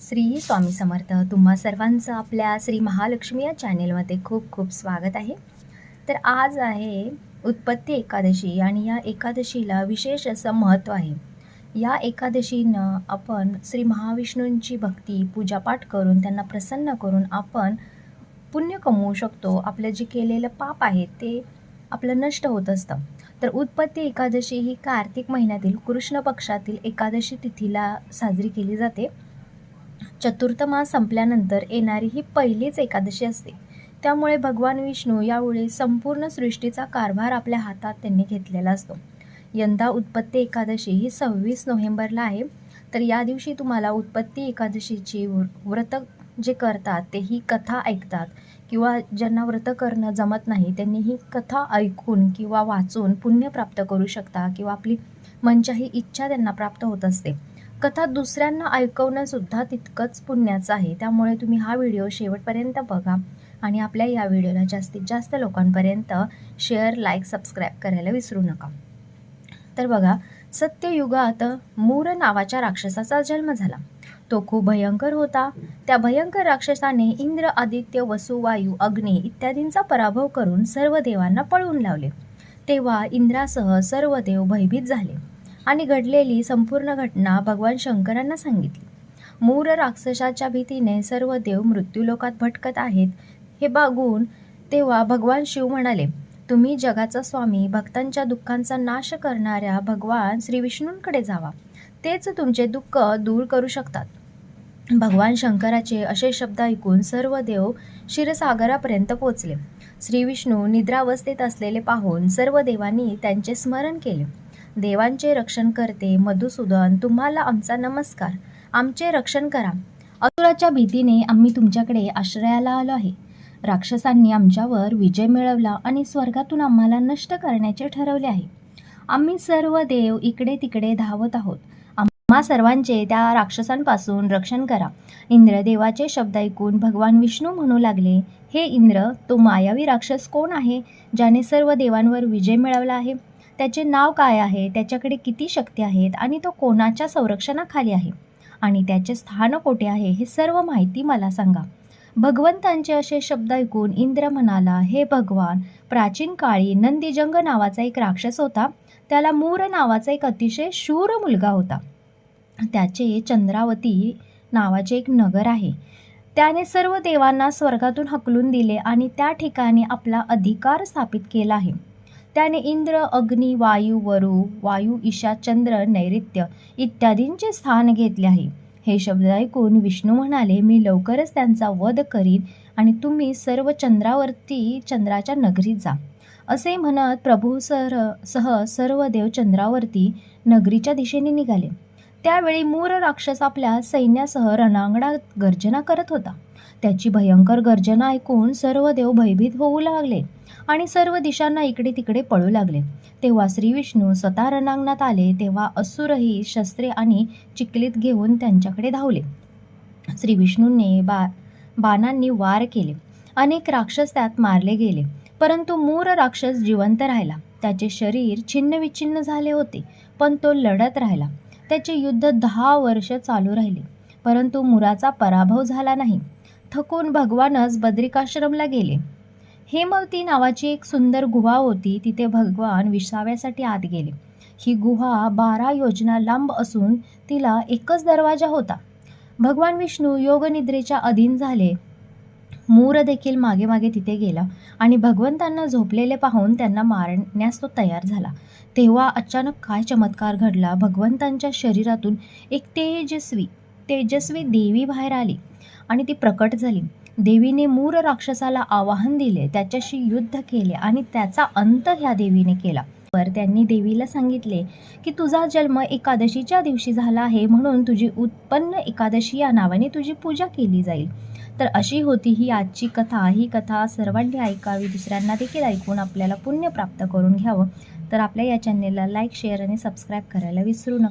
श्री स्वामी समर्थ तुम्हा सर्वांचं आपल्या श्री महालक्ष्मी या चॅनेलमध्ये खूप खूप स्वागत आहे. तर आज आहे उत्पत्ती एकादशी आणि या एकादशीला विशेष असं महत्त्व आहे. या एकादशीनं आपण श्री महाविष्णूंची भक्ती पूजापाठ करून त्यांना प्रसन्न करून आपण पुण्य कमवू शकतो. आपलं जे केलेलं पाप आहे ते आपलं नष्ट होत असतं. तर उत्पत्ती एकादशी ही कार्तिक महिन्यातील कृष्ण पक्षातील एकादशी तिथीला साजरी केली जाते. चतुर्थ मास संपल्यानंतर येणारी ही पहिलीच एकादशी असते. त्यामुळे भगवान विष्णू यावेळी संपूर्ण सृष्टीचा कारभार आपल्या हातात त्यांनी घेतलेला असतो. यंदा उत्पत्ती एकादशी ही सव्वीस नोव्हेंबरला आहे. तर या दिवशी तुम्हाला उत्पत्ती एकादशीची व्र- व्रत जे करतात ते ही कथा ऐकतात किंवा ज्यांना व्रत करणं जमत नाही त्यांनी ही कथा ऐकून किंवा वाचून पुण्य प्राप्त करू शकता किंवा आपली मनच्याही इच्छा त्यांना प्राप्त होत असते. कथा दुसऱ्यांना ऐकवणंसुद्धा तितकंच पुण्याचं आहे. त्यामुळे तुम्ही हा व्हिडिओ शेवटपर्यंत बघा आणि आपल्या या व्हिडिओला जास्तीत जास्त लोकांपर्यंत शेअर लाईक सबस्क्राईब करायला विसरू नका. तर बघा सत्ययुगात मूर नावाच्या राक्षसाचा जन्म झाला. तो खूप भयंकर होता. त्या भयंकर राक्षसाने इंद्र आदित्य वसु वायू अग्नी इत्यादींचा पराभव करून सर्व देवांना पळवून लावले. तेव्हा इंद्रासह सर्व देव भयभीत झाले. आणि घडलेली संपूर्ण घटना भगवान शंकरांना सांगितली. मूर राक्षसाच्या भीतीने सर्व देव मृत्यूलोकात भटकत आहेत हे बघून तेव्हा भगवान शिव म्हणाले तुम्ही जगाचा स्वामी भक्तांच्या दुःखांचा नाश करणाऱ्या भगवान श्री विष्णूंकडे जावा. तेच तुमचे दुःख दूर करू शकतात. भगवान शंकराचे असे शब्द ऐकून सर्व देव क्षीरसागरापर्यंत पोचले श्री विष्णू निद्रावस्थेत असलेले पाहून सर्व देवांनी त्यांचे स्मरण केले. देवांचे रक्षण करते मधुसूदन तुम्हाला आमचा नमस्कार. आमचे रक्षण करा. असुराच्या भीतीने आम्ही तुमच्याकडे आश्रयाला आलो आहे. राक्षसांनी आमच्यावर विजय मिळवला आणि स्वर्गातून आम्हाला नष्ट करण्याचे ठरवले आहे. आम्ही सर्व देव इकडे तिकडे धावत आहोत. आम्हा सर्वांचे त्या राक्षसांपासून रक्षण करा. इंद्रदेवाचे शब्द ऐकून भगवान विष्णू म्हणू लागले हे इंद्र तो मायावी राक्षस कोण आहे ज्याने सर्व देवांवर विजय मिळवला आहे? त्याचे नाव काय आहे? त्याच्याकडे किती शक्ती आहेत? आणि तो कोणाच्या संरक्षणाखाली आहे? आणि त्याचे स्थान कोठे आहे? हे सर्व माहिती मला सांगा. भगवंतांचे असे शब्द ऐकून इंद्र म्हणाला हे भगवान प्राचीन काळी नंदीजंग नावाचा एक राक्षस होता. त्याला मूर नावाचा एक अतिशय शूर मुलगा होता. त्याचे चंद्रावती नावाचे एक नगर आहे. त्याने सर्व देवांना स्वर्गातून हकलून दिले आणि त्या ठिकाणी आपला अधिकार स्थापित केला आहे. त्याने इंद्र अग्नी वायू वरु वायू ईशा चंद्र नैऋत्य इत्यादींचे स्थान घेतले आहे. हे शब्द ऐकून विष्णू म्हणाले मी लवकरच त्यांचा वध करीन आणि तुम्ही सर्व चंद्रावरती चंद्राच्या नगरीत जा. असे म्हणत प्रभू सर सह सर्व देव चंद्रावरती नगरीच्या दिशेने निघाले. त्यावेळी मूर राक्षस आपल्या सैन्यासह रणांगणात गर्जना करत होता. त्याची भयंकर गर्जना ऐकून सर्व देव भयभीत होऊ लागले आणि सर्व दिशांना इकडे तिकडे पळू लागले. तेव्हा श्री विष्णू स्वतः रणांगणात आले तेव्हा असुरही शस्त्रे आणि चिखलीत घेऊन त्यांच्याकडे धावले. श्री विष्णूंनी बा बाणांनी वार केले. अनेक राक्षस त्यात मारले गेले परंतु मूर राक्षस जिवंत राहिला. त्याचे शरीर छिन्नविच्छिन्न झाले होते पण तो लढत राहिला. त्याचे युद्ध दहा वर्ष चालू राहिले. परंतु मुराचा पराभव झाला नाही. थकून भगवानच बद्रिकाश्रमला गेले. हेमवती नावाची एक सुंदर गुहा होती तिथे भगवान विसाव्यासाठी आत गेले. ही गुहा बारा योजना लांब असून तिला एकच दरवाजा होता. भगवान विष्णू योगनिद्रेच्या अधीन झाले. मूर देखील मागे मागे तिथे गेला आणि भगवंतांना झोपलेले पाहून त्यांना मारण्यास तो तयार झाला. तेव्हा अचानक काय चमत्कार घडला? भगवंतांच्या शरीरातून एक तेजस्वी तेजस्वी देवी बाहेर आली आणि ती प्रकट झाली. देवीने मूर राक्षसाला आवाहन दिले त्याच्याशी युद्ध केले आणि त्याचा अंत ह्या देवीने केला. वर त्यांनी देवीला सांगितले की तुझा जन्म एकादशीच्या दिवशी झाला आहे म्हणून तुझी उत्पन्न एकादशी या नावाने तुझी पूजा केली जाईल. तर अशी होती ही आजची कथा. ही कथा सर्वांनी ऐकावी दुसऱ्यांना देखील ऐकून आपल्याला पुण्य प्राप्त करून घ्यावं. तर आपल्या या चॅनेलला लाईक शेअर आणि सबस्क्राईब करायला विसरू नका.